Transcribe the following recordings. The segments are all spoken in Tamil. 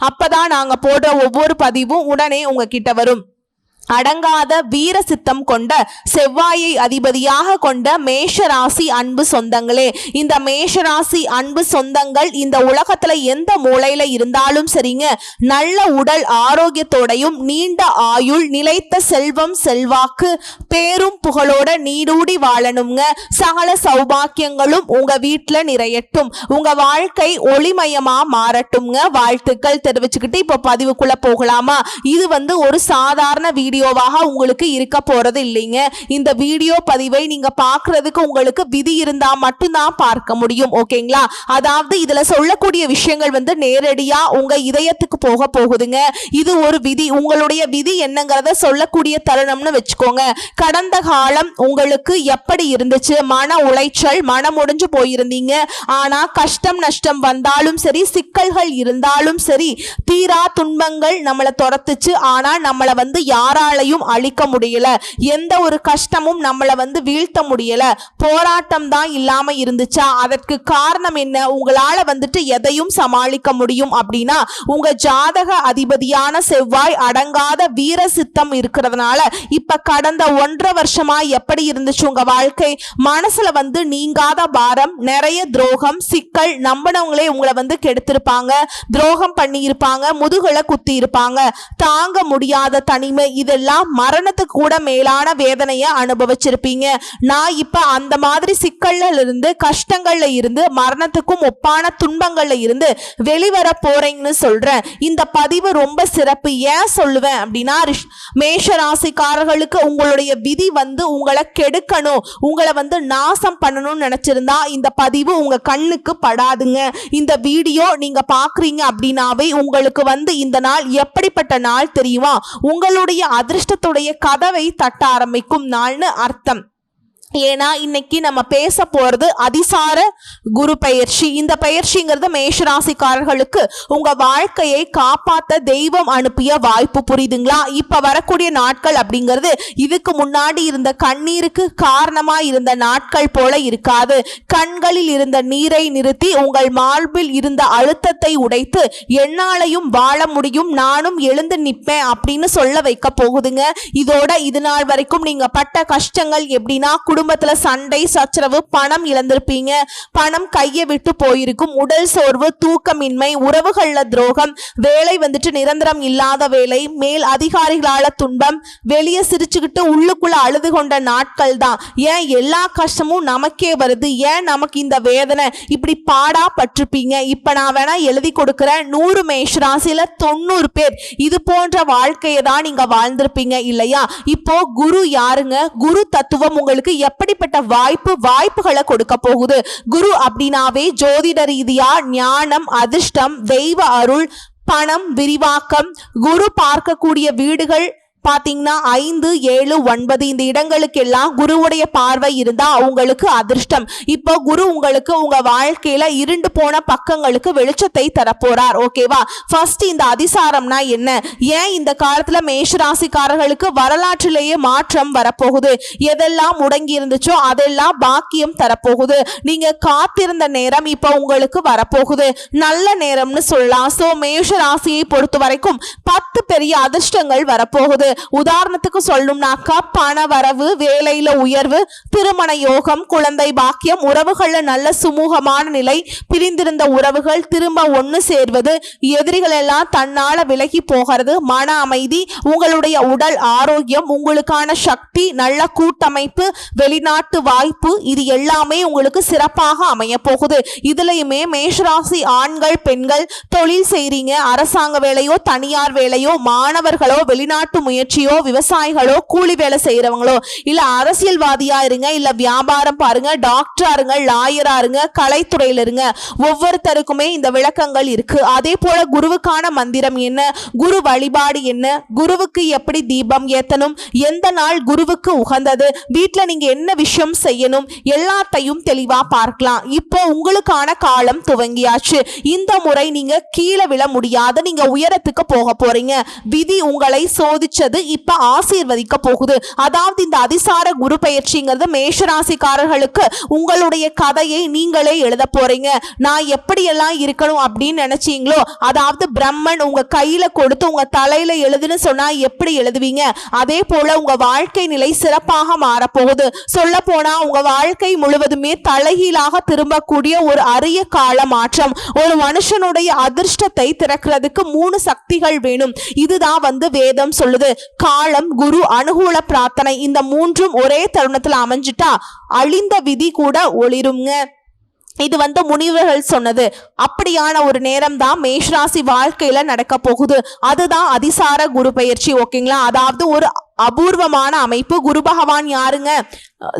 அப்பதான் நாங்க போடுற ஒவ்வொரு பதிவும் உடனே உங்ககிட்ட வரும். அடங்காத வீர சித்தம் கொண்ட செவ்வாயை அதிபதியாக கொண்ட மேஷராசி அன்பு சொந்தங்களே இந்த மேஷராசி அன்பு சொந்தங்கள் இந்த உலகத்துல எந்த மூலையில இருந்தாலும் சரிங்க நல்ல உடல் ஆரோக்கியத்தோடையும் நீண்ட ஆயுள் நிலைத்த செல்வம் செல்வாக்கு பேரும் புகழோட நீடூடி வாழணுங்க சகல சௌபாக்கியங்களும் உங்க வீட்டுல நிறையட்டும். உங்க வாழ்க்கை ஒளிமயமா மாறட்டும்ங்க. வாழ்த்துக்கள் தெரிவிச்சுக்கிட்டு இப்போ பதிவுக்குள்ள போகலாமா? இது வந்து ஒரு சாதாரண வீடியோவாக உங்களுக்கு இருக்க போறது இல்லைங்க. இந்த வீடியோ பதிவை நீங்க பாக்குறதுக்கு உங்களுக்கு விதி இருந்தா மட்டும்தான் பார்க்க முடியும். ஓகேங்களா? அதாவது இதுல சொல்லக்கூடிய விஷயங்கள் வந்து நேரடியா உங்க இதயத்துக்கு போக போகுதுங்க. இது ஒரு விதி. உங்களுடைய விதி என்னங்கிறத சொல்லக்கூடிய தருணம்னு வச்சுக்கோங்க. கடந்த காலம் உங்களுக்கு எப்படி இருந்துச்சு? மன உளைச்சல் மனம் உடைஞ்சு போயிருந்தீங்க. ஆனா கஷ்டம் நஷ்டம் வந்தாலும் சரி சிக்கல்கள் இருந்தாலும் சரி தீரா துன்பங்கள் நம்மளை துரத்துச்சு. ஆனா நம்மளை வந்து யாராலையும் அழிக்க முடியல. எந்த ஒரு கஷ்டமும் நம்மளை வந்து வீழ்த்த முடியல. போராட்டம் தான் இல்லாம இருந்துச்சா? அதற்கு காரணம் என்ன? உங்களால வந்துட்டு எதையும் சமாளிக்க முடியும் அப்படின்னா உங்க ஜாதக அதிபதியான செவ்வாய் அடங்காத வீர சித்தம் இருக்கிறதுனால இப்ப கடந்த ஒன்றரை வருஷமா எப்படி இருந்துச்சு உங்க வாழ்க்கை? மனசுல வந்து நீங்காத பாரம் நிறைய துரோகம் சிக்கல் நம்பினவங்களே உங்களை வந்து கெடுத்திருப்பாங்க. துரோகம் பண்ணி இருப்பாங்க முதுகலை குத்தி இருப்பாங்க தாங்க முடியாத தனிமை இதெல்லாம் மரணத்துக்கு கூட மேலான வேதனையை அனுபவிச்சிருப்பீங்க. நான் இப்ப அந்த மாதிரி சிக்கல்ல இருந்து கஷ்டங்கள்ல இருந்து மரணத்துக்கும் ஒப்பான துன்பங்கள்ல இருந்து வெளிவர போறேங்கன்னு சொல்றேன். இந்த பதிவு ரொம்ப சிறப்பு. ஏன் சொல்லுவேன் அப்படின்னா ரிஷ்- மேஷ ராசிக்காரர்களுக்கு உங்களுடைய விதி வந்து உங்களை கெடுக்கணும். உங்களை வந்து நாசம் பண்ணணும்னு நினைச்சிருந்தா இந்த பதிவு உங்க கண்ணுக்கு படாதுங்க. இந்த வீடியோ நீங்க பாக்குறீங்க அப்படின்னாவே உங்களுக்கு வந்து இந்த நாள் எப்படிப்பட்ட நாள் தெரியுமா? உங்களுடைய அதிர்ஷ்டத்துடைய கதவை தட்ட ஆரம்பிக்கும் நாள்னு அர்த்தம். ஏன்னா இன்னைக்கு நம்ம பேச போறது அதிசார குரு பயிற்சி இந்த பயிற்சிங்கிறது மேஷராசிக்காரர்களுக்கு உங்க வாழ்க்கையை காப்பாத்த தெய்வம் அனுப்பிய வாய்ப்பு புரியுதுங்களா? இப்ப வரக்கூடிய நாட்கள் அப்படிங்கிறது இதுக்கு முன்னாடி இருந்த கண்ணீருக்கு காரணமா இருந்த நாட்கள் போல இருக்காது. கண்களில் இருந்த நீரை நிறுத்தி உங்கள் மார்பில் இருந்த அழுத்தத்தை உடைத்து என்னாலையும் வாழ முடியும் நானும் எழுந்து நிற்பேன் அப்படின்னு சொல்ல வைக்க போகுதுங்க. இதோட இது நாள் வரைக்கும் நீங்க பட்ட கஷ்டங்கள் எப்படின்னா குடும்பத்துல சண்டை சச்சரவு பணம் இழந்திருப்பீங்க. பணம் கையை விட்டு போயிருக்கும். உடல் சோர்வு தூக்கமின்மை உறவுகள்ல துரோகம் வேலை வந்துட்டு நிரந்தரம் இல்லாத வேலை மேல் அதிகாரிகளால துன்பம் வெளியே சிரிச்சுக்கிட்டு உள்ளுக்குள்ள அழுது கொண்ட நாட்கள் தான். ஏன் எல்லா கஷ்டமும் நமக்கே வருது? ஏன் நமக்கு இந்த வேதனை? இப்படி பாடா பட்டிருப்பீங்க. இப்ப நான் வேணா எழுதி கொடுக்கிறேன். நூறு மேஷராசியில தொண்ணூறு பேர். இது போன்ற வாழ்க்கையை தான் நீங்க வாழ்ந்திருப்பீங்க இல்லையா? இப்போ குரு யாருங்க? குரு தத்துவம் உங்களுக்கு எப்படிப்பட்ட வாய்ப்பு வாய்ப்புகளை கொடுக்க போகுது? குரு அப்படின்னாவே ஜோதிட ரீதியா ஞானம் அதிர்ஷ்டம் தெய்வ அருள் பணம் விரிவாக்கம் குரு பார்க்கக்கூடிய வீடுகள் பார்த்தீங்கன்னா ஐந்து ஏழு ஒன்பது இந்த இடங்களுக்கெல்லாம் குருவுடைய பார்வை இருந்தால் உங்களுக்கு அதிர்ஷ்டம். இப்போ குரு உங்களுக்கு உங்கள் வாழ்க்கையில் இருண்டு போன பக்கங்களுக்கு வெளிச்சத்தை தரப்போறார். ஓகேவா ஃபர்ஸ்ட் இந்த அதிசாரம்னா என்ன? ஏன் இந்த காலத்தில் மேஷராசிக்காரர்களுக்கு வரலாற்றிலேயே மாற்றம் வரப்போகுது? எதெல்லாம் முடங்கி இருந்துச்சோ அதெல்லாம் பாக்கியம் தரப்போகுது. நீங்கள் காத்திருந்த நேரம் இப்போ உங்களுக்கு வரப்போகுது. நல்ல நேரம்னு சொல்லலாம். ஸோ மேஷ ராசியை பொறுத்த வரைக்கும் பத்து பெரிய அதிர்ஷ்டங்கள் வரப்போகுது. உதாரணத்துக்கு சொல்லணும்னாக்கா பண வரவு வேலையில உயர்வு திருமண யோகம் குழந்தை பாக்கியம் உறவுகள்ல நல்ல சுமூகமான நிலை பிரிந்திருந்த உறவுகள் திரும்ப ஒன்று சேர்வது எதிரிகள் எல்லாம் தன்னால விலகி போகிறது மன அமைதி உங்களுடைய உடல் ஆரோக்கியம் உங்களுக்கான சக்தி நல்ல கூட்டமைப்பு வெளிநாட்டு வாய்ப்பு இது எல்லாமே உங்களுக்கு சிறப்பாக அமைய போகுது. இதுலயுமே மேஷராசி ஆண்கள் பெண்கள் தொழில் செய்றீங்க அரசாங்க வேலையோ தனியார் வேலையோ மாணவர்களோ வெளிநாட்டு முயற்சியோ விவசாயிகளோ கூலி வேலை செய்யறவங்களோ இல்ல அரசியல்வாதியா இருங்க இல்ல வியாபாரம் பாருங்க டாக்டரா இருங்க லாயரா இருங்க கலைத்துறையில இருங்க. ஒவ்வொருத்தருக்குமே இந்த விளக்கங்கள் இருக்கு. அதே போல குருவுக்கான மந்திரம் என்ன? குரு வழிபாடு என்ன? குருவுக்கு எப்படி தீபம் ஏத்தணும்? எந்த நாள் குருவுக்கு உகந்தது? வீட்டுல நீங்க என்ன விஷயம் செய்யணும்? எல்லாத்தையும் தெளிவா பார்க்கலாம். இப்போ உங்களுக்கான காலம் துவங்கியாச்சு. இந்த முறை நீங்க கீழே விழ முடியாது நீங்க உயரத்துக்கு போக போறீங்க. விதி உங்களை சோதிச்சது. இப்ப ஆசீர்வதிக்க போகுது. அதாவது இந்த அதிசார குரு பயிற்சிங்கிறது மேஷராசிக்காரர்களுக்கு உங்களுடைய கதையை நீங்களே எழுத போறீங்க. நான் எப்படியெல்லாம் இருக்கணும் அப்படின்னு நினைச்சீங்களோ அதாவது பிரம்மன் உங்க கையில கொடுத்து உங்க தலையில எழுதுன்னு சொன்னா எப்படி எழுதுவீங்க? அதே போல உங்க வாழ்க்கை நிலை சிறப்பாக மாறப்போகுது. சொல்ல போனா உங்க வாழ்க்கை முழுவதுமே தலைகீழாக திரும்பக்கூடிய ஒரு அரிய கால மாற்றம் ஒரு மனுஷனுடைய அதிர்ஷ்டத்தை திறக்கிறதுக்கு மூணு சக்திகள் வேணும். இதுதான் வந்து வேதம் சொல்லுது. காலம் குரு அனுகூல பிரார்த்தனை இந்த மூன்றும் ஒரே தருணத்தில் அமைஞ்சிட்டா அழிந்த விதி கூட ஒளிருங்க இது வந்து முனிவர்கள் சொன்னது. அப்படியான ஒரு நேரம் தான் மேஷராசி வாழ்க்கையில நடக்க போகுது. அதுதான் அதிசார குரு பயிற்சி ஓகேங்களா? அதாவது ஒரு அபூர்வமான அமைப்பு. குரு பகவான் யாருங்க?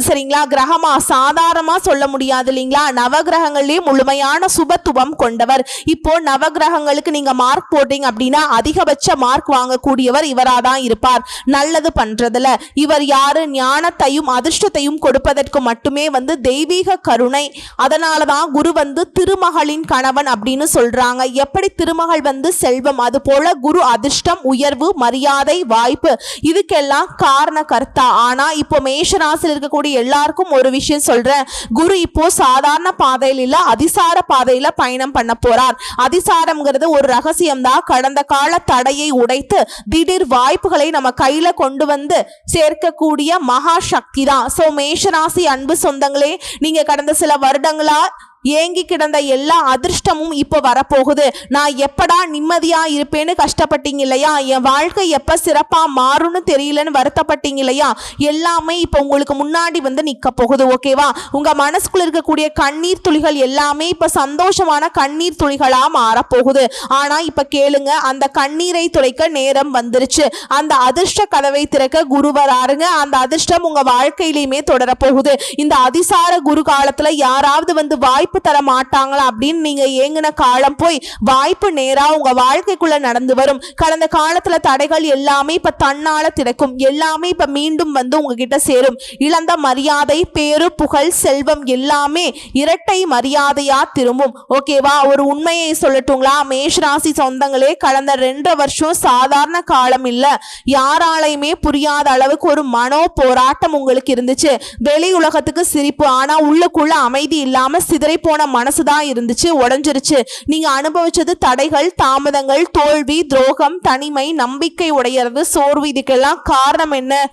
சரிங்களா? கிரகமா? சாதாரணமா சொல்ல முடியாது இல்லைங்களா? நவகிரகங்கள்லயே முழுமையான சுபத்துவம் கொண்டவர். இப்போ நவகிரகங்களுக்கு நீங்க மார்க் போட்டீங்க அப்படின்னா அதிகபட்ச மார்க் வாங்கக்கூடியவர் இவராக தான் இருப்பார். நல்லது பண்றதுல. இவர் யாரு? ஞானத்தையும் அதிர்ஷ்டத்தையும் கொடுப்பதற்கு மட்டுமே வந்து தெய்வீக கருணை. அதனால தான் குரு வந்து திருமகளின் கணவன் அப்படின்னு சொல்றாங்க. எப்படி திருமகள் வந்து செல்வம்? அது போல குரு அதிர்ஷ்டம் உயர்வு மரியாதை வாய்ப்பு. இதுக்கெல்லாம் காரண கர்த்தா ஆனா இப்போ மேஷராசியில் இருக்கக்கூடிய எல்லாருக்கும் ஒரு விஷயம் சொல்றேன். குரு இப்போ சாதாரண பாதையில் இல்ல அதிசார பாதையில பயணம் பண்ண போறார். அதிசாரம்ங்கிறது ஒரு ரகசியம் தான் கடந்த கால தடையை உடைத்து திடீர் வாய்ப்புகளை நம்ம கையில கொண்டு வந்து சேர்க்கக்கூடிய மகா சக்தி தான் ஸோ மேஷராசி அன்பு சொந்தங்களே நீங்க கடந்த சில வருடங்களா ஏங்கி கிடந்த எல்லா அதிர்ஷ்டமும் இப்போ வரப்போகுது. நான் எப்படா நிம்மதியா இருப்பேன்னு கஷ்டப்பட்டீங்க இல்லையா? என் வாழ்க்கை எப்ப சிறப்பா மாறும்னு தெரியலன்னு வருத்தப்பட்டீங்க இல்லையா? எல்லாமே இப்போ உங்களுக்கு முன்னாடி வந்து நிக்க போகுது ஓகேவா? உங்க மனசுக்குள்ள இருக்கக்கூடிய கண்ணீர் துளிகள் எல்லாமே இப்ப சந்தோஷமான கண்ணீர் துளிகளா மாறப்போகுது. ஆனா இப்ப கேளுங்க அந்த கண்ணீரை துடைக்க நேரம் வந்துருச்சு. அந்த அதிர்ஷ்ட கதவை திறக்க குரு வராருங்க. அந்த அதிர்ஷ்டம் உங்க வாழ்க்கையிலையுமே தொடரப்போகுது இந்த அதிசார குரு காலத்துல யாராவது வந்து வாய்ப்பு தர மாட்டாங்களா அப்படின்னு நீங்க ஏங்கின காலம் போய் வாய்ப்பு நேரா உங்க வாழ்க்கைக்குள்ள நடந்து வரும். கடந்த காலத்துல தடைகள் எல்லாமே இப்ப தன்னால திறக்கும். எல்லாமே இப்ப மீண்டும் வந்து உங்ககிட்ட சேரும். இழந்த மரியாதை பேரு புகழ் செல்வம் எல்லாமே இரட்டை மரியாதையா திரும்பும். ஓகேவா? ஒரு உண்மையை சொல்லட்டுங்களா? மேஷராசி சொந்தங்களே கடந்த ரெண்டு வருஷம் சாதாரண காலம் இல்ல. யாராலையுமே புரியாத அளவுக்கு ஒரு மனோ போராட்டம் உங்களுக்கு இருந்துச்சு. வெளி உலகத்துக்கு சிரிப்பு. ஆனா உள்ளுக்குள்ள அமைதி இல்லாம சிதறி போன மனசுதான் இருந்துச்சு உடஞ்சிருச்சு. நீங்க அனுபவிச்சது தடைகள் தாமதங்கள் தோல்வி துரோகம் தனிமை நம்பிக்கை உடையறது சோர்வு இதுக்கெல்லாம் காரணம் என்ன?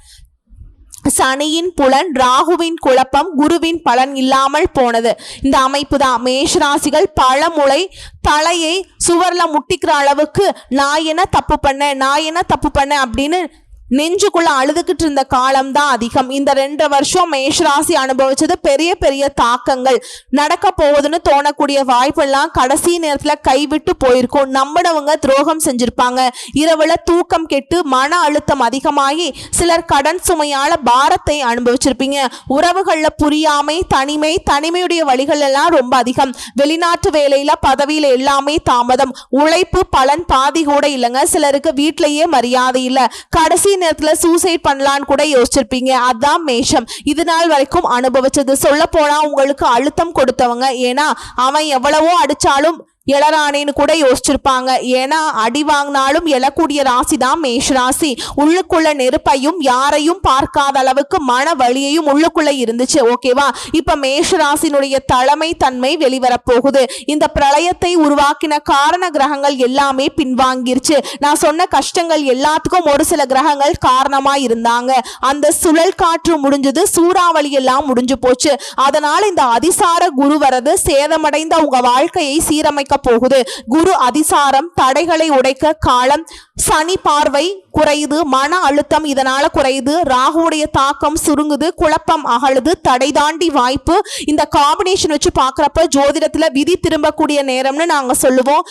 சனியின் புலன் ராகுவின் குழப்பம் குருவின் பலன் இல்லாமல் போனது. இந்த அமைப்பு தான் மேஷராசிகள் பல முறை தலையை சுவர்ல முட்டிக்கிற அளவுக்கு நான் என்ன தப்பு பண்ணேன் நான் என்ன தப்பு பண்ணேன் அப்படின்னு நெஞ்சுக்குள்ள அழுதுகிட்டு இருந்த காலம் தான் அதிகம். இந்த ரெண்டு வருஷம் மேஷராசி அனுபவிச்சது பெரிய பெரிய தாக்கங்கள். நடக்க போகுதுன்னு தோணக்கூடிய வாய்ப்பெல்லாம் கடைசி நேரத்துல கைவிட்டு போயிருக்கும். நம்பினவங்க துரோகம் செஞ்சிருப்பாங்க. இரவுல தூக்கம் கெட்டு மன அழுத்தம் அதிகமாகி சிலர் கடன் சுமையால பாரத்தை அனுபவிச்சிருப்பீங்க. உறவுகள்ல புரியாமை தனிமை தனிமையுடைய வழிகள் எல்லாம் ரொம்ப அதிகம். வெளிநாட்டு வேலையில பதவியில எல்லாமே தாமதம். உழைப்பு பலன் பாதி கூட இல்லைங்க. சிலருக்கு வீட்டிலேயே மரியாதை இல்லை. கடைசி நேரத்தில் சூசைட் பண்ணலான்னு கூட யோசிச்சிருப்பீங்க. அதான் மேஷம். இது நாள் வரைக்கும் அனுபவிச்சது. சொல்ல போனா உங்களுக்கு அழுத்தம் கொடுத்தவங்க. ஏன்னா அவன் எவ்வளவோ அடித்தாலும் எழறானேன்னு கூட யோசிச்சிருப்பாங்க. ஏன்னா அடி வாங்கினாலும் எழக்கூடிய ராசி தான் மேஷ ராசி. உள்ளுக்குள்ள நெருப்பையும் யாரையும் பார்க்காத அளவுக்கு மன வழியையும் உள்ளுக்குள்ள இருந்துச்சு. ஓகேவா இப்ப மேஷ ராசினுடைய தலைமை தன்மை வெளிவரப்போகுது. இந்த பிரளயத்தை உருவாக்கின காரண கிரகங்கள் எல்லாமே பின்வாங்கிருச்சு. நான் சொன்ன கஷ்டங்கள் எல்லாத்துக்கும் ஒரு சில கிரகங்கள் காரணமா இருந்தாங்க. அந்த சுழல் காற்று முடிஞ்சது சூறாவளி எல்லாம் முடிஞ்சு போச்சு. அதனால இந்த அதிசார குரு வரது சேதமடைந்த உங்க வாழ்க்கையை சீரமைக்க போகுது. குரு அதிசாரம் தடைகளை உடைக்க காலம் சனி பார்வை குறையுது மன அழுத்தம் இதனால குறையுது ராகுவுடைய தாக்கம் சுருங்குது குழப்பம் அகழுது தடை தாண்டி வாய்ப்பு. இந்த காம்பினேஷன் வச்சு பார்க்குறப்ப ஜோதிடத்தில் விதி திரும்பக்கூடிய நேரம்னு நாங்க சொல்லுவோம்.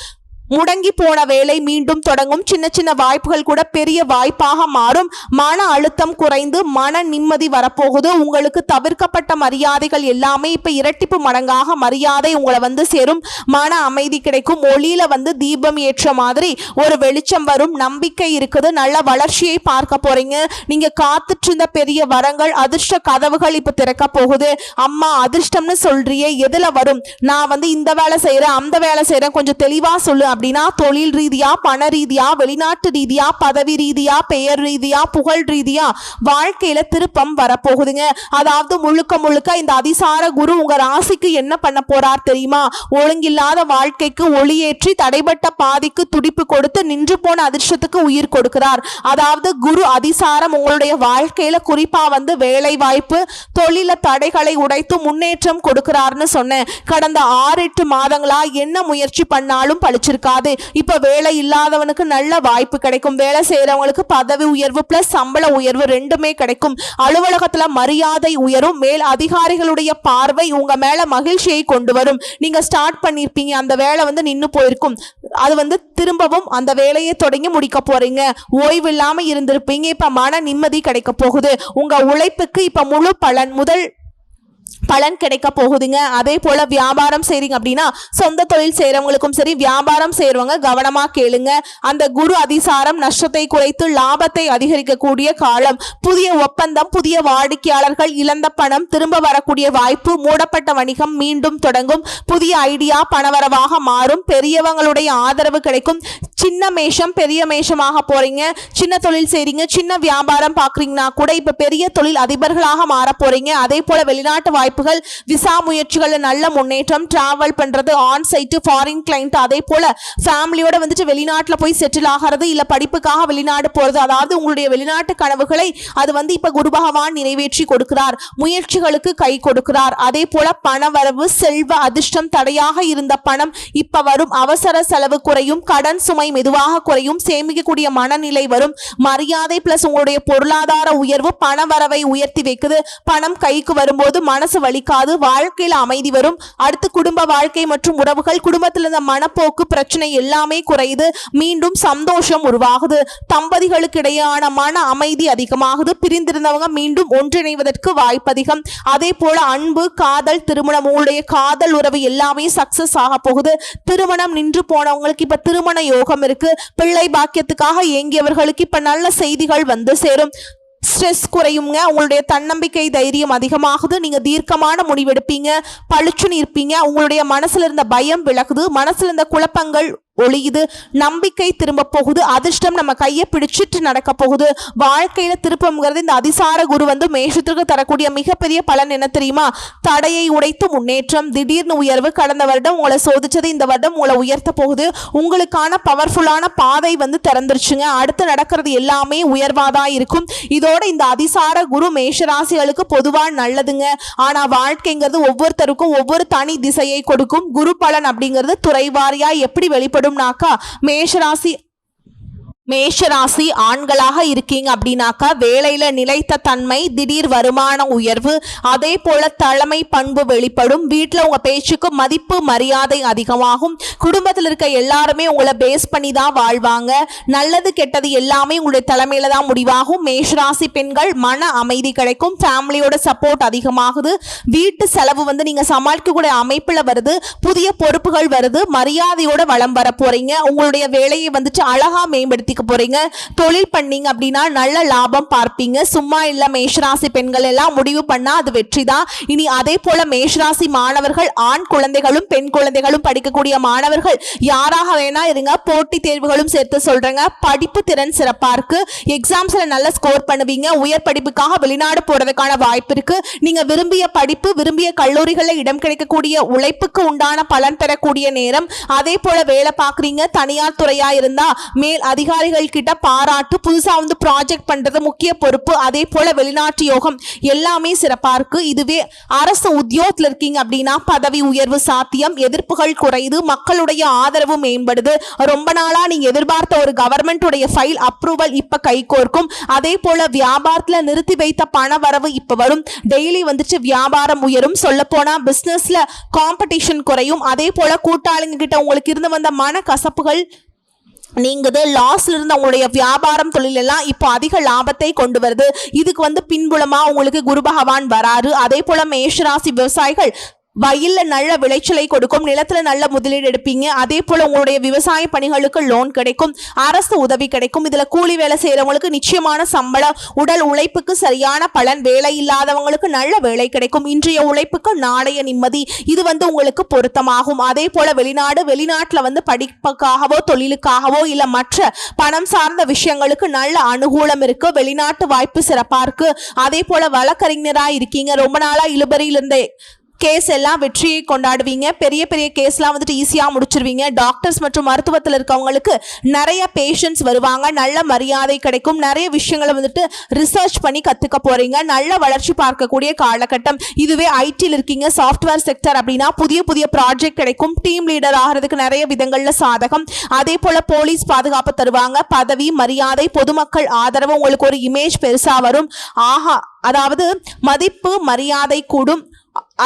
முடங்கி போன வேலை மீண்டும் தொடங்கும் சின்ன சின்ன வாய்ப்புகள் கூட பெரிய வாய்ப்பாக மாறும். மன அழுத்தம் குறைந்து மன நிம்மதி வரப்போகுது. உங்களுக்கு தவிர்க்கப்பட்ட மரியாதைகள் எல்லாமே இப்ப இரட்டிப்பு மடங்காக மரியாதை உங்களை வந்து சேரும். மன அமைதி கிடைக்கும். ஒளியில வந்து தீபம் ஏற்ற மாதிரி ஒரு வெளிச்சம் வரும். நம்பிக்கை இருக்குது. நல்ல வளர்ச்சியை பார்க்க போறீங்க. நீங்க காத்துட்டு இருந்த பெரிய வரங்கள் அதிர்ஷ்ட கதவுகள் இப்ப திறக்க போகுது. அம்மா அதிர்ஷ்டம்னு சொல்றியே எதுல வரும்? நான் வந்து இந்த வேலை செய்யறேன் அந்த வேலை செய்யறேன் கொஞ்சம் தெளிவா சொல்லு அப்படின்னா தொழில் ரீதியா பண ரீதியா வெளிநாட்டு ரீதியா பதவி ரீதியா பெயர் ரீதியா புகழ் ரீதியா வாழ்க்கையில திருப்பம் வரப்போகுதுங்க. அதாவது முழுக்க முழுக்க இந்த அதிசார குரு உங்க ராசிக்கு என்ன பண்ண போறார் தெரியுமா? ஒழுங்கில்லாத வாழ்க்கைக்கு ஒளியேற்றி தடைபட்ட பாதிக்கு துடிப்பு கொடுத்து நின்று போன அதிர்ஷ்டத்துக்கு உயிர் கொடுக்கிறார். அதாவது குரு அதிசாரம் உங்களுடைய வாழ்க்கையில குறிப்பா வந்து வேலை வாய்ப்பு தொழில தடைகளை உடைத்து முன்னேற்றம் கொடுக்கிறார்னு சொன்னேன். கடந்த ஆறு எட்டு மாதங்களா என்ன முயற்சி பண்ணாலும் இருக்காது இப்ப வேலை இல்லாதவனுக்கு நல்ல வாய்ப்பு கிடைக்கும். வேலை செய்யறவங்களுக்கு பதவி உயர்வு பிளஸ் சம்பள உயர்வு ரெண்டுமே கிடைக்கும். அலுவலகத்துல மரியாதை உயரும். மேல் அதிகாரிகளுடைய பார்வை உங்க மேல மகிழ்ச்சியை கொண்டு வரும். நீங்க ஸ்டார்ட் பண்ணிருப்பீங்க. அந்த வேலை வந்து நின்று போயிருக்கும். அது வந்து திரும்பவும் அந்த வேலையை தொடங்கி முடிக்க போறீங்க. ஓய்வு இல்லாம இருந்திருப்பீங்க. இப்ப மன நிம்மதி கிடைக்க போகுது. உங்க உழைப்புக்கு இப்ப முழு பலன். முதல் பலன் கிடைக்க போகுதுங்க. அதே போல் வியாபாரம் செய்கிறீங்க அப்படின்னா சொந்த தொழில் செய்கிறவங்களுக்கும் சரி வியாபாரம் செய்கிறவங்க கவனமாக கேளுங்க. அந்த குரு அதிசாரம் நஷ்டத்தை குறைத்து லாபத்தை அதிகரிக்கக்கூடிய காலம். புதிய ஒப்பந்தம் புதிய வாடிக்கையாளர்கள் இழந்த பணம் திரும்ப வரக்கூடிய வாய்ப்பு மூடப்பட்ட வணிகம் மீண்டும் தொடங்கும். புதிய ஐடியா பணவரவாக மாறும். பெரியவங்களுடைய ஆதரவு கிடைக்கும். சின்ன மேஷம் பெரிய மேஷமாக போகிறீங்க சின்ன தொழில் செய்கிறீங்க சின்ன வியாபாரம் பார்க்குறீங்கன்னா கூட இப்போ பெரிய தொழில் அதிபர்களாக மாற போகிறீங்க அதே போல் வெளிநாட்டு வாய்ப்புகள் விசா முயற்சிகள்ல நல்ல முன்னேற்றம் டிராவல் பண்றது ஆன் சைட்டு ஃபாரின் கிளைண்ட் அதே போல ஃபேமிலியோட வந்துட்டு வெளிநாட்டில் போய் செட்டில் ஆகிறது இல்லை படிப்புக்காக வெளிநாடு போறது. அதாவது உங்களுடைய வெளிநாட்டு கனவுகளை அது வந்து இப்ப குரு பகவான் நிறைவேற்றி கொடுக்கிறார். முயற்சிகளுக்கு கை கொடுக்கிறார். அதே போல பணவரவு செல்வ அதிர்ஷ்டம் தடையாக இருந்த பணம் இப்ப வரும். அவசர செலவு குறையும் கடன் சுமை மெதுவாக குறையும் சேமிக்கக்கூடிய மனநிலை வரும். மரியாதை பிளஸ் உங்களுடைய பொருளாதார உயர்வு பண வரவை உயர்த்தி வைக்குது. பணம் கைக்கு வரும்போது மன மனசு வலிக்காது வாழ்க்கையில அமைதி வரும். அடுத்து குடும்ப வாழ்க்கை மற்றும் உறவுகள் குடும்பத்தில் இருந்த மனப்போக்கு பிரச்சனை எல்லாமே குறையுது. மீண்டும் சந்தோஷம் உருவாகுது. தம்பதிகளுக்கு இடையான மன அமைதி அதிகமாகுது. பிரிந்திருந்தவங்க மீண்டும் ஒன்றிணைவதற்கு வாய்ப்பு அதிகம். அதே போல அன்பு காதல் திருமணம் உங்களுடைய காதல் உறவு எல்லாமே சக்சஸ் ஆக போகுது. திருமணம் நின்று போனவங்களுக்கு இப்ப திருமண யோகம் இருக்கு. பிள்ளை பாக்கியத்துக்காக ஏங்கியவர்களுக்கு இப்ப நல்ல செய்திகள் வந்து சேரும். ஸ்ட்ரெஸ் குறையுங்க. உங்களுடைய தன்னம்பிக்கை தைரியம் அதிகமாகுது. நீங்க தீர்க்கமான முடிவெடுப்பீங்க. பளிச்சுன்னு இருப்பீங்க. உங்களுடைய மனசுல இருந்த பயம் விலகுது. மனசுல இருந்த குழப்பங்கள் ஒளியுது. நம்பிக்கை திரும்ப போகுது. அதிர்ஷ்டம் நம்ம கையை பிடிச்சிட்டு நடக்க போகுது. வாழ்க்கையில திருப்பம்ங்கிறது இந்த அதிசார குரு வந்து மேஷத்திற்கு தரக்கூடிய மிகப்பெரிய பலன் என்ன தெரியுமா? தடையை உடைத்து முன்னேற்றம். திடீர்னு உயர்வு கடந்த வருடம் உங்களை சோதிச்சது இந்த வருடம் உங்களை உயர்த்த போகுது. உங்களுக்கான பவர்ஃபுல்லான பாதை வந்து திறந்துருச்சுங்க. அடுத்து நடக்கிறது எல்லாமே உயர்வாதான் இருக்கும். இதோட இந்த அதிசார குரு மேஷராசிகளுக்கு பொதுவா நல்லதுங்க. ஆனா வாழ்க்கைங்கிறது ஒவ்வொருத்தருக்கும் ஒவ்வொரு தனி திசையை கொடுக்கும். குரு பலன் அப்படிங்கிறது துறைவாரியா எப்படி வெளிப்படும்னாக்கா மேஷராசி மேஷராசி ஆண்களாக இருக்கீங்க அப்படின்னாக்கா வேலையில நிலைத்த தன்மை திடீர் வருமான உயர்வு அதே போல தலைமை பண்பு வெளிப்படும் வீட்டில் உங்க பேச்சுக்கு மதிப்பு மரியாதை அதிகமாகும் குடும்பத்தில் இருக்க எல்லாருமே உங்களை பேஸ் பண்ணி தான் வாழ்வாங்க நல்லது கெட்டது எல்லாமே உங்களுடைய தலைமையில தான் முடிவாகும் மேஷராசி பெண்கள் மன அமைதி கிடைக்கும் ஃபேமிலியோட சப்போர்ட் அதிகமாகுது வீட்டு செலவு வந்து நீங்க சமாளிக்கக்கூடிய அமைப்புல வருது புதிய பொறுப்புகள் வருது மரியாதையோட வளம் வர போறீங்க உங்களுடைய வேலையை வந்துட்டு அழகா மேம்படுத்தி நிறைவேற்றிக்க போறீங்க. தொழில் பண்ணீங்க அப்படின்னா நல்ல லாபம் பார்ப்பீங்க. சும்மா இல்ல மேஷராசி பெண்கள் எல்லாம் முடிவு பண்ணா அது வெற்றி தான் இனி அதே போல மேஷராசி மாணவர்கள் ஆண் குழந்தைகளும் பெண் குழந்தைகளும் படிக்கக்கூடிய மாணவர்கள் யாராக வேணா இருங்க. போட்டி தேர்வுகளும் சேர்த்து சொல்றேங்க. படிப்பு திறன் சிறப்பா இருக்கு. எக்ஸாம்ஸ்ல நல்ல ஸ்கோர் பண்ணுவீங்க. உயர் படிப்புக்காக வெளிநாடு போறதுக்கான வாய்ப்பு இருக்கு. நீங்க விரும்பிய படிப்பு விரும்பிய கல்லூரிகளில் இடம் கிடைக்கக்கூடிய உழைப்புக்கு உண்டான பலன் பெறக்கூடிய நேரம். அதே போல வேலை பார்க்குறீங்க. தனியார் துறையா இருந்தா மேல் அதிகாரிகள் கிட்ட பாராட்டு புதுசா வந்து ப்ராஜெக்ட் பண்றது முக்கிய பொறுப்பு. அதே போல வெளிநாட்டு யோகம் எல்லாமே சிறப்பா இருக்கு. இதுவே அரசு உத்தியோகத்தில் இருக்கீங்க அப்படின்னா பதவி உயர்வு சாத்தியம் எதிர்ப்புகள் குறையுது மக்களுடைய ஆதரவு மேம்படுது. ரொம்ப நாளா நீங்க எதிர்பார்த்த ஒரு கவர்மெண்ட்டுடைய ஃபைல் அப்ரூவல் இப்ப கைகோர்க்கும். அதே போல வியாபாரத்துல நிறுத்தி வைத்த பண வரவு இப்ப வரும். டெய்லி வந்துட்டு வியாபாரம் உயரும். சொல்ல போனா பிசினஸ்ல காம்படிஷன் குறையும். அதே போல கூட்டாளிங்க கிட்ட உங்களுக்கு இருந்து வந்த மன கசப்புகள் நீங்குது. லாஸ்ல இருந்து அவங்களுடைய வியாபாரம் தொழில் எல்லாம் இப்போ அதிக லாபத்தை கொண்டு வருது. இதுக்கு வந்து பின்புலமா உங்களுக்கு குரு பகவான் வராரு. அதே போல மேஷராசி விவசாயிகள் வயல்ல நல்ல விளைச்சலை கொடுக்கும் நிலத்துல நல்ல முதலீடு எடுப்பீங்க. அதே போல உங்களுடைய விவசாய பணிகளுக்கு லோன் கிடைக்கும் அரசு உதவி கிடைக்கும். இதுல கூலி வேலை செய்யறவங்களுக்கு நிச்சயமான சம்பளம் உடல் உழைப்புக்கு சரியான பலன் வேலை இல்லாதவங்களுக்கு நல்ல வேலை கிடைக்கும். இன்றைய உழைப்புக்கு நாளைய நிம்மதி இது வந்து உங்களுக்கு பொருத்தமாகும். அதே போல வெளிநாடு வெளிநாட்டுல வந்து படிப்புக்காகவோ தொழிலுக்காகவோ இல்ல மற்ற பணம் சார்ந்த விஷயங்களுக்கு நல்ல அனுகூலம் இருக்கு. வெளிநாட்டு வாய்ப்பு சிறப்பா இருக்கு. அதே போல வழக்கறிஞரா இருக்கீங்க. ரொம்ப நாளா இழுபறியிலிருந்தே கேஸ் எல்லாம் வெற்றியை கொண்டாடுவீங்க. பெரிய பெரிய கேஸ்லாம் வந்துட்டு ஈஸியாக முடிச்சிருவீங்க. டாக்டர்ஸ் மற்றும் மருத்துவத்தில் இருக்கவங்களுக்கு நிறைய பேஷண்ட்ஸ் வருவாங்க. நல்ல மரியாதை கிடைக்கும். நிறைய விஷயங்களை வந்துட்டு ரிசர்ச் பண்ணி கற்றுக்க போகிறீங்க நல்ல வளர்ச்சி பார்க்கக்கூடிய காலகட்டம். இதுவே ஐடியில் இருக்கீங்க. சாஃப்ட்வேர் செக்டர் அப்படின்னா புதிய புதிய ப்ராஜெக்ட் கிடைக்கும். டீம் லீடர் ஆகிறதுக்கு நிறைய விதங்களில் சாதகம். அதே போல் போலீஸ் பாதுகாப்பு தருவாங்க. பதவி மரியாதை பொதுமக்கள் ஆதரவு உங்களுக்கு ஒரு இமேஜ் பெருசாக வரும். ஆஹா அதாவது மதிப்பு மரியாதை கூடும்.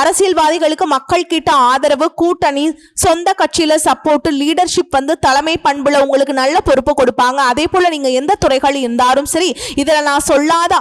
அரசியல்வாதிகளுக்கு மக்கள் கிட்ட ஆதரவு கூட்டணி சொந்த கட்சியில சப்போர்ட் லீடர்ஷிப் வந்து தலைமை பண்புல உங்களுக்கு நல்ல பொறுப்பு கொடுப்பாங்க. அதே போல நீங்க எந்த துறைகள் இருந்தாலும் சரி இதுல நான் சொல்லாத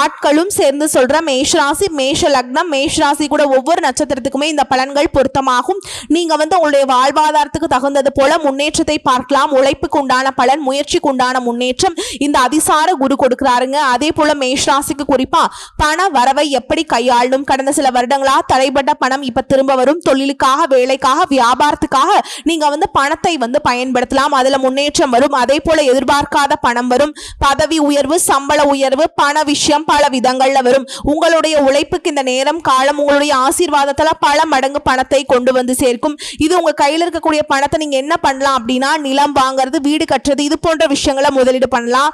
ஆட்களும் சேர்ந்து சொல்ற மேஷராசி மேஷ லக்னம் மேஷராசி கூட ஒவ்வொரு நட்சத்திரத்துக்குமே இந்த பலன்கள் பொருத்தமாகும். நீங்க வந்து உங்களுடைய வாழ்வாதாரத்துக்கு தகுந்தது போல முன்னேற்றத்தை பார்க்கலாம். உழைப்புக்கு உண்டான பலன் முயற்சிக்கு உண்டான முன்னேற்றம் இந்த அதிசார குரு கொடுக்குறாருங்க. அதே போல மேஷராசிக்கு குறிப்பா பண வரவை எப்படி கையாளணும் கடந்த சில வருடங்களா தடைப்பட்ட பணம் இப்ப திரும்ப வரும். தொழிலுக்காக வேலைக்காக வியாபாரத்துக்காக நீங்க வந்து பணத்தை வந்து பயன்படுத்தலாம். அதுல முன்னேற்றம் வரும். அதே போல எதிர்பார்க்காத பணம் வரும். பதவி உயர்வு சம்பள உயர்வு பண விஷயம் பல விதங்கள்ல வரும். உங்களுடைய உழைப்புக்கு இந்த நேரம் காலம் உங்களுடைய ஆசீர்வாதத்துல பல மடங்கு பணத்தை கொண்டு வந்து சேர்க்கும். இது உங்க கையில் இருக்கக்கூடிய பணத்தை நீங்க என்ன பண்ணலாம் அப்படின்னா நிலம் வாங்குறது வீடு கட்டுறது இது போன்ற விஷயங்களை முதலீடு பண்ணலாம்.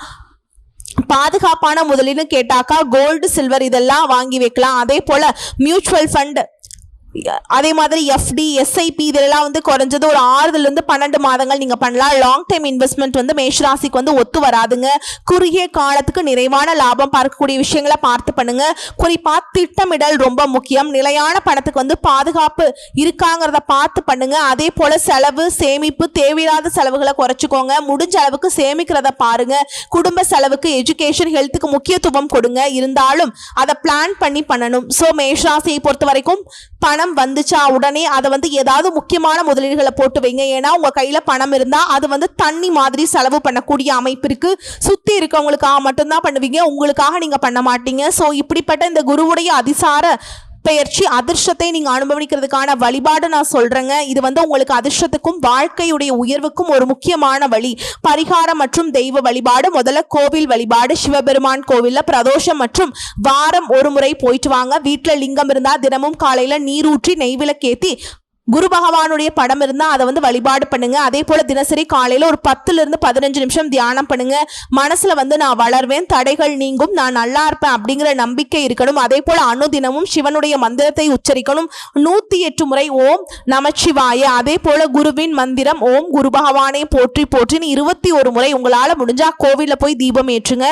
பாதுகாப்பான முதலீடு கேட்டாக்கா கோல்டு சில்வர் இதெல்லாம் வாங்கி வைக்கலாம். அதே போல மியூச்சுவல் ஃபண்ட் அதே மாதிரி எஃப்டி எஸ்ஐபி இதெல்லாம் வந்து குறைஞ்சது ஒரு ஆறுதலேருந்து பன்னெண்டு மாதங்கள் நீங்கள் பண்ணலாம். லாங் டைம் இன்வெஸ்ட்மெண்ட் வந்து மேஷராசிக்கு வந்து ஒத்து வராதுங்க. குறுகிய காலத்துக்கு நிறைவான லாபம் பார்க்கக்கூடிய விஷயங்களை பார்த்து பண்ணுங்க. குறிப்பாக திட்டமிடல் ரொம்ப முக்கியம். நிலையான பணத்துக்கு வந்து பாதுகாப்பு இருக்காங்கிறத பார்த்து பண்ணுங்க. அதே போல் செலவு சேமிப்பு தேவையில்லாத செலவுகளை குறைச்சிக்கோங்க. முடிஞ்ச அளவுக்கு சேமிக்கிறத பாருங்க. குடும்ப செலவுக்கு எஜுகேஷன் ஹெல்த்துக்கு முக்கியத்துவம் கொடுங்க. இருந்தாலும் அதை பிளான் பண்ணி பண்ணணும். ஸோ மேஷராசியை பொறுத்த வரைக்கும் பணம் வந்துச்சா உடனே அதை வந்து ஏதாவது முக்கியமான முதலீடுகளை போட்டு வைங்க. ஏன்னா உங்கள் கையில் பணம் இருந்தால் அது வந்து தண்ணி மாதிரி செலவு பண்ணக்கூடிய அமைப்பு இருக்கு. சுற்றி இருக்கவங்களுக்காக மட்டும்தான் பண்ணுவீங்க. உங்களுக்காக நீங்கள் பண்ண மாட்டீங்க. ஸோ இப்படிப்பட்ட இந்த குருவுடைய அதிசார பெயர்ச்சி அதிர்ஷ்டத்தை நீங்கள் அனுபவிக்கிறதுக்கான வழிபாடு நான் சொல்கிறேங்க இது வந்து உங்களுக்கு அதிர்ஷ்டத்துக்கும் வாழ்க்கையுடைய உயர்வுக்கும் ஒரு முக்கியமான வழி. பரிகாரம் மற்றும் தெய்வ வழிபாடு முதல்ல கோவில் வழிபாடு சிவபெருமான் கோவிலில் பிரதோஷம் மற்றும் வாரம் ஒரு முறை போயிட்டு வாங்க. வீட்டில் லிங்கம் இருந்தால் தினமும் காலையில் நீரூற்றி நெய்விலக்கேத்தி குரு பகவானுடைய படம் இருந்தால் அதை வந்து வழிபாடு பண்ணுங்க. அதே போல தினசரி காலையில் ஒரு பத்துலேருந்து பதினஞ்சு நிமிஷம் தியானம் பண்ணுங்க. மனசில் வந்து நான் வளர்வேன் தடைகள் நீங்கும் நான் நல்லா இருப்பேன் அப்படிங்கிற நம்பிக்கை இருக்கணும். அதே போல அணுதினமும் சிவனுடைய மந்திரத்தை உச்சரிக்கணும். நூற்றி எட்டு முறை ஓம் நமச்சிவாய. அதே போல குருவின் மந்திரம் ஓம் குரு பகவானை போற்றி போற்றின்னு இருபத்தி ஒரு முறை உங்களால் முடிஞ்சால் கோவிலில் போய் தீபம் ஏற்றுங்க.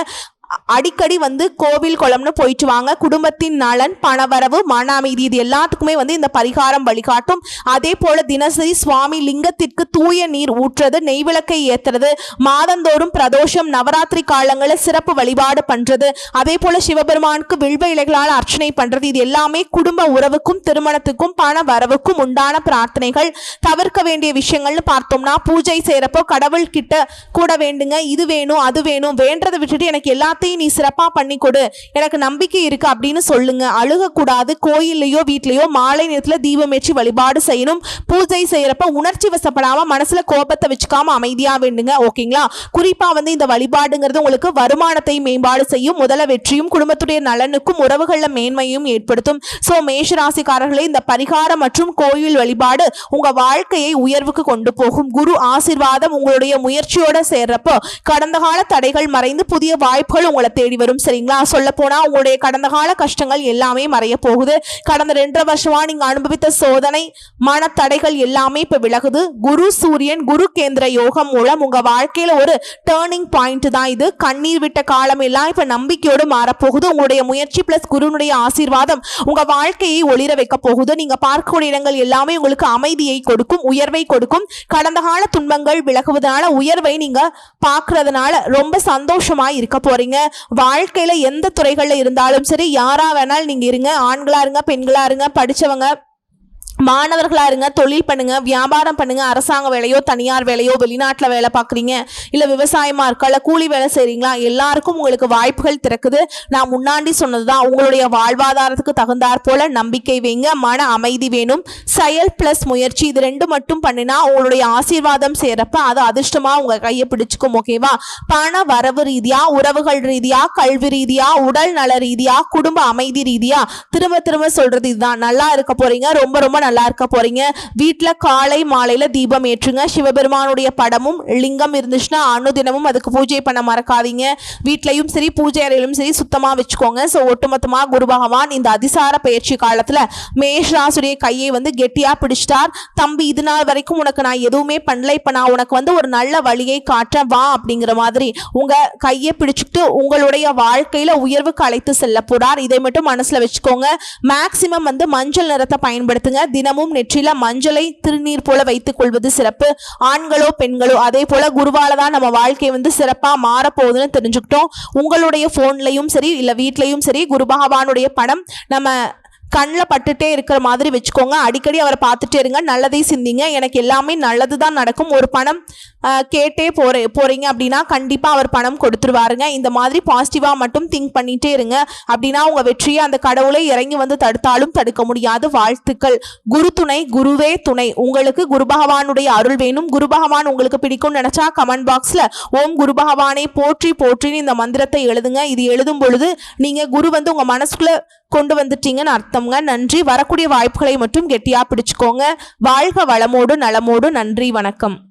அடிக்கடி வந்து கோவில் குளம்னு போயிட்டு வாங்க குடும்பத்தின் நலன் பணவரவு மன அமைதி இது எல்லாத்துக்குமே வந்து இந்த பரிகாரம் வழிகாட்டும். அதே போல தினசரி சுவாமி லிங்கத்திற்கு தூய நீர் ஊற்றுறது நெய்விளக்கை ஏத்துறது மாதந்தோறும் பிரதோஷம் நவராத்திரி காலங்களில் சிறப்பு வழிபாடு பண்றது அதே போல சிவபெருமானுக்கு வில்வ இலைகளால் அர்ச்சனை பண்றது இது எல்லாமே குடும்ப உறவுக்கும் திருமணத்துக்கும் பண வரவுக்கும் உண்டான பிரார்த்தனைகள். தவிர்க்க வேண்டிய விஷயங்கள்னு பார்த்தோம்னா பூஜை செய்யறப்போ கடவுள் கிட்ட கூட வேண்டுங்க இது வேணும் அது வேணும் வேண்டதை விட்டுட்டு எனக்கு எல்லாத்தையும் நீ சிறப்பாக பண்ணி கொடு. எனக்கு நம்பிக்கை இருக்கு அப்படின்னு சொல்லுங்க. அழுகக்கூடாது. கோயில்லையோ வீட்லையோ மாலை நேரத்தில் தீபம் ஏற்றி வழிபாடு செய்யணும். பூஜை செய்யறப்ப உணர்ச்சி வசப்படாம மனசுல கோபத்தை வச்சுக்காம அமைதியா வேண்டுங்க. ஓகேங்களா? குறிப்பா வந்து இந்த வழிபாடுங்கிறது உங்களுக்கு வருமானத்தை மேம்பாடு செய்யும் முதல வெற்றியும் குடும்பத்துடைய நலனுக்கும் உறவுகளில் மேன்மையும் ஏற்படுத்தும். சோ மேஷராசிக்காரர்களே இந்த பரிகாரம் மற்றும் கோயில் வழிபாடு உங்க வாழ்க்கையை உயர்வுக்கு கொண்டு போகும். குரு ஆசிர்வாதம் உங்களுடைய முயற்சியோட சேர்றப்போ கடந்த கால தடைகள் மறைந்து புதிய வாய்ப்புகள் உங்களை தேடி வரும் சரிங்களா? சொல்ல போனா உங்களுடைய கடந்த கால கஷ்டங்கள் எல்லாமே மறைய போகுது. கடந்த ரெண்டரை வருஷமா நீங்க அனுபவித்த சோதனை மன தடைகள் எல்லாமே இப்ப விலகுது. குரு சூரியன் குரு கேந்திர யோகம் மூலம் உங்க வாழ்க்கையில ஒரு டேர்னிங் பாயிண்ட் தான் இது. கண்ணீர் விட்ட காலம் எல்லாம் இப்ப நம்பிக்கையோடு மாறப்போகுது. உங்களுடைய முயற்சி பிளஸ் குருனுடைய ஆசீர்வாதம் உங்க வாழ்க்கையை ஒளிர வைக்க போகுது. நீங்க பார்க்கக்கூடிய இடங்கள் எல்லாமே உங்களுக்கு அமைதியை கொடுக்கும் உயர்வை கொடுக்கும். கடந்த கால துன்பங்கள் விலகுவதனால உயர்வை நீங்க பார்க்கறதுனால ரொம்ப சந்தோஷமா இருக்க போறீங்க. வாழ்க்கையில் எந்த துறைகளில் இருந்தாலும் சரி யாராக வேணாலும் நீங்கள் இருங்க. ஆண்களாக இருங்க பெண்களாக இருங்க படிச்சவங்க மாணவர்களா இருங்க தொழில் பண்ணுங்க வியாபாரம் பண்ணுங்க அரசாங்க வேலையோ தனியார் வேலையோ வெளிநாட்டில் வேலை பார்க்குறீங்க இல்லை விவசாயமா இருக்கா இல்லை கூலி வேலை செய்றீங்களா எல்லாருக்கும் உங்களுக்கு வாய்ப்புகள் திறக்குது. நான் முன்னாடி சொன்னதுதான் உங்களுடைய வாழ்வாதாரத்துக்கு தகுந்தாற் போல நம்பிக்கை வைங்க மன அமைதி வேணும். செயல் பிளஸ் முயற்சி இது ரெண்டு மட்டும் பண்ணினா உங்களுடைய ஆசீர்வாதம் சேரப்ப அது அதிர்ஷ்டமா உங்க கையை பிடிச்சுக்கும் ஓகேவா பண வரவு ரீதியா உறவுகள் ரீதியா கல்வி ரீதியா உடல் நல ரீதியா குடும்ப அமைதி ரீதியா திரும்ப திரும்ப சொல்றது இதுதான். நல்லா இருக்க போறீங்க ரொம்ப ரொம்ப நல்லா நல்லா இருக்க போறீங்க. வீட்டில் காலை மாலையில் தீபம் ஏற்றுங்க. சிவபெருமானுடைய படமும் லிங்கம் இருந்துச்சுன்னா அனுதினமும் அதுக்கு பூஜை பண்ண மறக்காதீங்க. வீட்லையும் சரி பூஜை அறையிலும் சரி சுத்தமாக வச்சுக்கோங்க. ஸோ ஒட்டுமொத்தமாக குரு பகவான் இந்த அதிசார பயிற்சி காலத்தில் மேஷராசுடைய கையை வந்து கெட்டியாக பிடிச்சிட்டார். தம்பி இது நாள் வரைக்கும் உனக்கு நான் எதுவுமே பண்ணல. இப்போ நான் உனக்கு வந்து ஒரு நல்ல வழியை காட்ட வா அப்படிங்கிற மாதிரி உங்கள் கையை பிடிச்சிட்டு உங்களுடைய வாழ்க்கையில் உயர்வுக்கு அழைத்து செல்ல போறார். இதை மட்டும் மனசில் வச்சுக்கோங்க. மேக்சிமம் வந்து மஞ்சள் நிறத்தை பயன்படுத்துங்க. தினமும் நெற்றில மஞ்சளை திருநீர் போல வைத்துக் கொள்வது சிறப்பு. ஆண்களோ பெண்களோ அதே போல குருவால தான் நம்ம வாழ்க்கை வந்து சிறப்பா மாறப்போகுதுன்னு தெரிஞ்சுக்கிட்டோம். உங்களுடைய போன்லயும் சரி இல்ல வீட்லயும் சரி குரு பகவானுடைய படம் நம்ம கண்ணில் பட்டுட்டே இருக்கிற மாதிரி வச்சுக்கோங்க. அடிக்கடி அவரை பார்த்துட்டே இருங்க. நல்லதை சிந்திங்க. எனக்கு எல்லாமே நல்லது தான் நடக்கும். ஒரு பணம் கேட்டே போகிற போகிறீங்க அப்படின்னா கண்டிப்பாக அவர் பணம் கொடுத்துருவாருங்க. இந்த மாதிரி பாசிட்டிவாக மட்டும் திங்க் பண்ணிகிட்டே இருங்க. அப்படின்னா உங்கள் வெற்றியை அந்த கடவுளை இறங்கி வந்து தடுத்தாலும் தடுக்க முடியாது. வாழ்த்துக்கள். குரு துணை குருவே துணை. உங்களுக்கு குரு பகவானுடைய அருள் வேணும். குரு பகவான் உங்களுக்கு பிடிக்கும்னு நினச்சா கமெண்ட் பாக்ஸில் ஓம் குரு பகவானை போற்றி போற்றின்னு இந்த மந்திரத்தை எழுதுங்க. இது எழுதும் பொழுது நீங்கள் குரு வந்து உங்கள் மனசுக்குள்ளே கொண்டு வந்துட்டீங்கன்னு அர்த்தம்ங்க. நன்றி. வரக்கூடிய வாய்ப்புகளை மட்டும் கெட்டியா பிடிச்சுக்கோங்க. வாழ்க வளமோடு நலமோடு. நன்றி. வணக்கம்.